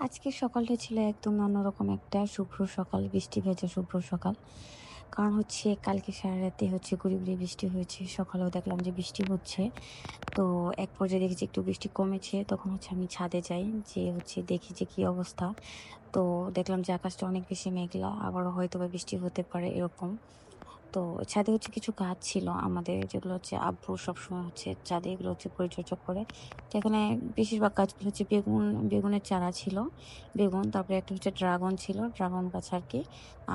আজকের সকালটা ছিল একদম অন্যরকম একটা শুভ্র সকাল, বৃষ্টি ভেজা শুভ্র সকাল। কারণ হচ্ছে কালকে সারা রাতে হচ্ছে গুড়ি গুড়ি বৃষ্টি হয়েছে, সকালেও দেখলাম যে বৃষ্টি হচ্ছে। তো এক পর্যায়ে দেখেছি একটু বৃষ্টি কমেছে, তখন হচ্ছে আমি ছাদে যাই যে হচ্ছে দেখি যে কী অবস্থা। তো দেখলাম যে আকাশটা অনেক বেশি মেঘলা, আবারও হয়তো বা বৃষ্টি হতে পারে এরকম। তো ছাদে হচ্ছে কিছু গাছ ছিল আমাদের, যেগুলো হচ্ছে আব্বু সবসময় হচ্ছে ছাদে এগুলো হচ্ছে পরিচর্যা করে। তো এখানে বেশিরভাগ গাছগুলো হচ্ছে বেগুন, বেগুনের চারা ছিল, বেগুন, তারপরে একটা হচ্ছে ড্রাগন ছিল, ড্রাগন গাছ আর কি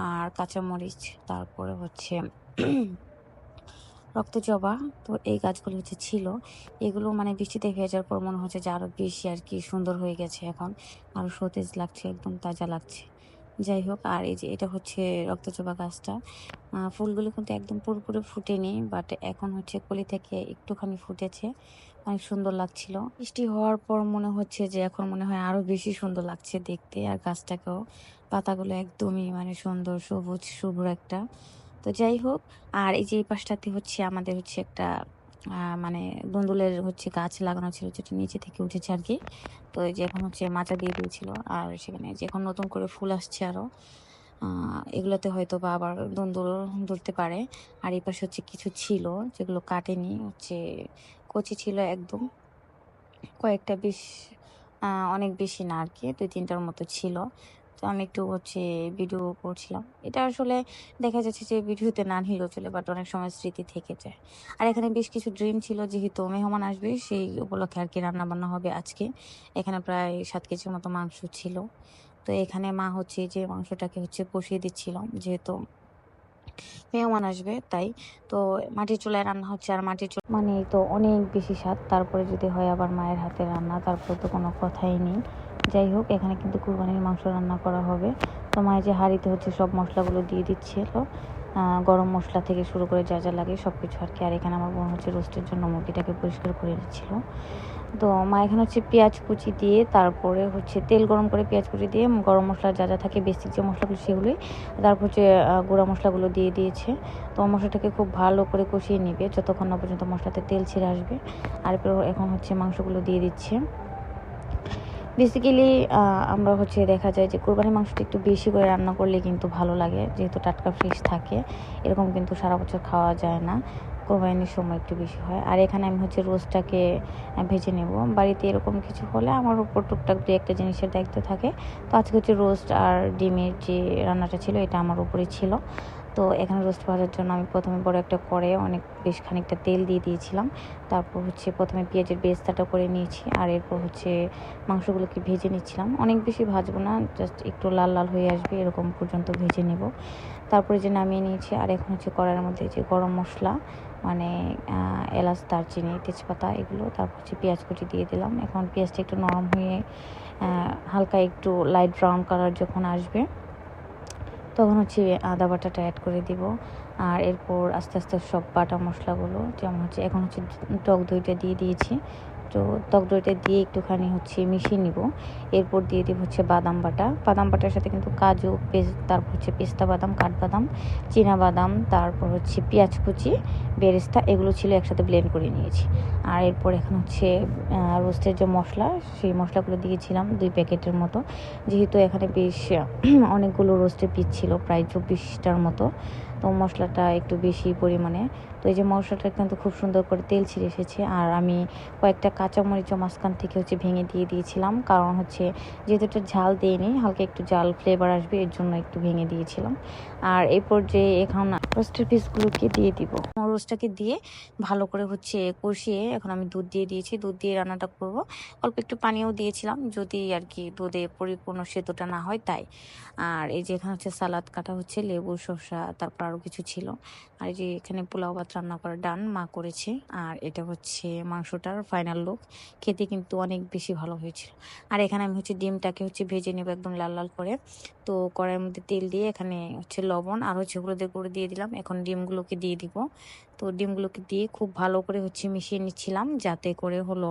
আর কাঁচামরিচ, তারপরে হচ্ছে রক্তজবা তো এই গাছগুলো হচ্ছে ছিল। এগুলো মানে বৃষ্টিতে ভেজার পর মনে হচ্ছে যে আরও বেশি আর কি সুন্দর হয়ে গেছে এখন। আরও সতেজ লাগছে, একদম তাজা লাগছে। যাই হোক, আর এই যে এটা হচ্ছে রক্তচোপা গাছটা। ফুলগুলো কিন্তু একদম পুরোপুরি ফুটেনি বাট এখন হচ্ছে কলি থেকে একটুখানি ফুটেছে। অনেক সুন্দর লাগছিল। বৃষ্টি হওয়ার পর মনে হচ্ছে যে এখন মনে হয় আরও বেশি সুন্দর লাগছে দেখতে, আর গাছটাকেও। পাতাগুলো একদমই মানে সুন্দর, সবুজ, শুভ্র একটা। তো যাই হোক, আর এই যে এই পাশটাতে হচ্ছে আমাদের হচ্ছে একটা মানে দন্দুলের হচ্ছে গাছ লাগানো ছিল, যেটা নিচে থেকে উঠেছে আর কি। তো এই যে এখন হচ্ছে মাচা দিয়ে দিয়েছিল, আর সেখানে যে এখন নতুন করে ফুল আসছে আরও এগুলোতে হয়তো বা আবার দন্দুল ধরতে পারে। আর এই পাশে হচ্ছে কিছু ছিল, যেগুলো কাটেনি, হচ্ছে কচি ছিল একদম। কয়েকটা বেশ অনেক বেশি না আর কি, দুই তিনটার মতো ছিল। তো আমি একটু হচ্ছে ভিডিও করছিলাম। এটা আসলে দেখা যাচ্ছে যে ভিডিওতে না নিলেও চলে বাট অনেক সময় স্মৃতি থেকে যায়। আর এখানে বেশ কিছু ড্রিম ছিল, যেহেতু মেহমান আসবে, সেই উপলক্ষে আর কি রান্না বান্না হবে আজকে। এখানে প্রায় সাত কেজির মতো মাংস ছিল। তো এখানে মা হচ্ছে যে মাংসটাকে হচ্ছে কষিয়ে দিচ্ছিলাম যেহেতু মেহমান আসবে, তাই। তো মাটির চুলায় রান্না হচ্ছে, আর মাটির চুলা মানে তো অনেক বেশি স্বাদ। তারপরে যদি হয় আবার মায়ের হাতে রান্না, তারপরে তো কোনো কথাই নেই। যাই হোক, এখানে কিন্তু কুরবানির মাংস রান্না করা হবে। তো মায়ের যে হাঁড়িতে হচ্ছে সব মশলাগুলো দিয়ে দিচ্ছিল। গরম মশলা থেকে শুরু করে যা যা লাগে সব কিছু আর কি। আর এখানে আমার বোন হচ্ছে রোস্টের জন্য মুরগিটাকে পরিষ্কার করে দিচ্ছিল তো মা এখানে হচ্ছে পেঁয়াজ কুচি দিয়ে, তারপরে হচ্ছে তেল গরম করে পেঁয়াজ কুচি দিয়ে, গরম মশলা যা যা থাকে বেসিক যে মশলাগুলো সেগুলোই, তারপর হচ্ছে গুঁড়া মশলাগুলো দিয়ে দিয়েছে। তো মশলাটাকে খুব ভালো করে কষিয়ে নেবে। যতক্ষণ না পর্যন্ত মশলাতে তেল ছেড়ে আসবে। আর এখন হচ্ছে মাংসগুলো দিয়ে দিচ্ছে। বেসিক্যালি আমরা হচ্ছে দেখা যায় যে কোরবানির মাংসটা একটু বেশি করে রান্না করলে কিন্তু ভালো লাগে যেহেতু টাটকা ফ্রেশ থাকে এরকম কিন্তু সারা বছর খাওয়া যায় না কোরবানির সময় একটু বেশি হয়। আর এখানে আমি হচ্ছে আহ, ভেজে নেব। বাড়িতে এরকম কিছু হলে আমার উপর টুকটাক দু একটা জিনিসের দায়িত্ব থাকে। তো আজকে হচ্ছে রোস্ট আর ডিমের যে রান্নাটা ছিল এটা আমার উপরেই ছিল। তো এখানে রোস্ট ভাজার জন্য আমি প্রথমে বড় একটা করে অনেক বেশ খানিকটা তেল দিয়ে দিয়েছিলাম। তারপর হচ্ছে প্রথমে পেঁয়াজের বেস্তাটা করে নিয়েছি আর এরপর হচ্ছে মাংসগুলোকে ভেজে নিচ্ছিলাম। অনেক বেশি ভাজবো না জাস্ট একটু লাল লাল হয়ে আসবে, এরকম পর্যন্ত ভেজে নেব। তারপরে যে নামিয়ে নিয়েছি, আর এখন হচ্ছে কড়াইয়ের মধ্যে যে গরম মশলা মানে এলাচ, দারচিনি, তেজপাতা, এগুলো, তারপর হচ্ছে পেঁয়াজ কুচি দিয়ে দিলাম। এখন পেঁয়াজটা একটু নরম হয়ে হালকা একটু লাইট ব্রাউন কালার যখন আসবে তখন হচ্ছে আদা বাটাটা অ্যাড করে দিব। আর এরপর আস্তে আস্তে সব বাটা মশলাগুলো, যেমন হচ্ছে এখন হচ্ছে টক দইটা দিয়ে দিয়েছি। তো টক দইটা দিয়ে একটুখানি হচ্ছে মিশিয়ে নিব। এরপর দিয়ে দিব হচ্ছে বাদাম বাটা। বাদাম বাটার সাথে কিন্তু কাজু পেস্ট, তারপর হচ্ছে পেস্তা বাদাম, কাঠবাদাম বাদাম, তারপর হচ্ছে পেঁয়াজ কুচি, বেরেস্তা, এগুলো ছিল একসাথে ব্লেন্ড করে নিয়েছি। আর এরপর এখন হচ্ছে রোস্টের যে মশলা, সেই মশলাগুলো দিয়েছিলাম দুই প্যাকেটের মতো। যেহেতু এখানে বেশ, অনেকগুলো রোস্টের পিস ছিল, প্রায় চব্বিশটার মতো। তো মশলাটা একটু বেশি পরিমাণে। তো এই যে মশলাটা কিন্তু খুব সুন্দর করে তেল ছিঁড়ে এসেছে। আর আমি কয়েকটা কাঁচামরিচও মাঝখান থেকে হচ্ছে ভেঙে দিয়ে দিয়েছিলাম। কারণ হচ্ছে যেহেতু একটু ঝাল দিইনি, হালকা একটু জাল ফ্লেভার আসবে, এর জন্য একটু ভেঙে দিয়েছিলাম। আর এরপর যে এখন রোস্টের পিসগুলোকে দিয়ে দিব। রোস্টটাকে দিয়ে ভালো করে হচ্ছে কষিয়ে এখন আমি দুধ দিয়ে দিয়েছি। দুধ দিয়ে রান্নাটা করব। অল্প একটু পানিও দিয়েছিলাম। যদি আর কি দুধে পরিপূর্ণ সেতুটা না হয় তাই। আর এই যে এখানে হচ্ছে সালাদ কাটা হচ্ছে, লেবু শসা তারপর আরও কিছু ছিল। আর এই যে এখানে পোলাও ভাত রান্না করা ডান মা করেছে। আর এটা হচ্ছে মাংসটার ফাইনাল লুক খেতে কিন্তু অনেক বেশি ভালো হয়েছিল। আর এখানে আমি হচ্ছে ডিমটাকে হচ্ছে ভেজে নেব একদম লাল লাল করে। তো কড়াইয়ের মধ্যে তেল দিয়ে এখানে হচ্ছে লবণ আর হচ্ছে হলুদের করে দিয়ে দিলাম। এখন ডিমগুলোকে দিয়ে দিব। তো ডিমগুলোকে দিয়ে খুব ভালো করে হচ্ছে মিশিয়ে নিচ্ছিলাম যাতে করে হলো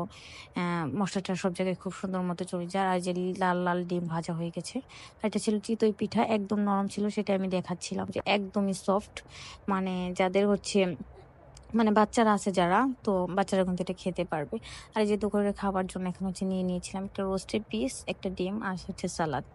মশলাটা সব জায়গায় খুব সুন্দর মতো চলে যায়। আর যে লাল লাল ডিম ভাজা হয়ে গেছে, আর এটা ছিল চিতই পিঠা, একদম নরম ছিল সেটা আমি দেখাচ্ছিলাম যে একদমই সফট মানে যাদের হচ্ছে মানে বাচ্চারা আছে যারা, তো বাচ্চারা কিন্তু এটা খেতে পারবে। আর যে দুপুরে খাবার জন্য এখন হচ্ছে নিয়ে নিয়েছিলাম একটা রোস্টেড পিস একটা ডিম আর হচ্ছে সালাদ